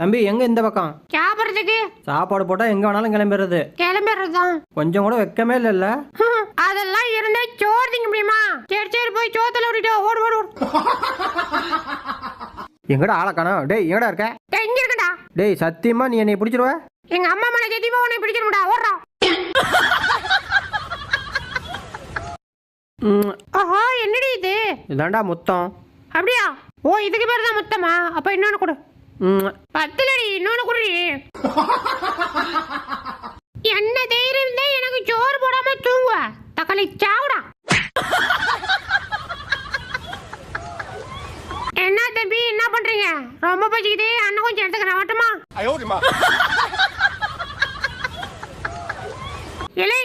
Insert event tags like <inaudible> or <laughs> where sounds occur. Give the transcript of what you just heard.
தம்பி எங்க இந்த பக்கம்? சாப்பிட்றதுக்கு? சாப்பாடு போட்டா எங்க வேணாலும் கிளம்பிடுறது. கிளம்பிடுறதுதான். கொஞ்சம் கூட வெக்கமே இல்லைல்ல <laughs> அதெல்லாம் இருந்தா சோறு திங்க முடியுமா? சரி சரி போய் சோத்துல ஓடிட்டு. ஓடு ஓடு எங்கடா ஆளை காணோம்? டேய் எங்கடா இருக்க? டேய், இங்க இருக்கடா. டேய் சத்தியமா நீ என்னை பிடிச்சிருவ? எங்க அம்மா மேல சத்தியமா உன்னை பிடிக்கணும்டா ஓடுறா. ஆஹா என்னடி இது? இதாண்டா முத்தம். அப்படியா? ஓ இதுக்கு பேர் தான் மொத்தமா? அப்ப இன்னொன்னு கொடு. பத்துலடி இன்னொன்னு குடுடி. என்ன தைரியம் தான் எனக்கு சோறு போடாம தூங்குவ. தக்காளி சாவுடா. என்ன தம்பி என்ன பண்றீங்க? ரொம்ப பசிக்குது அண்ணன் கொஞ்சம் எடுத்துக்கிறேன் வரட்டுமா இலை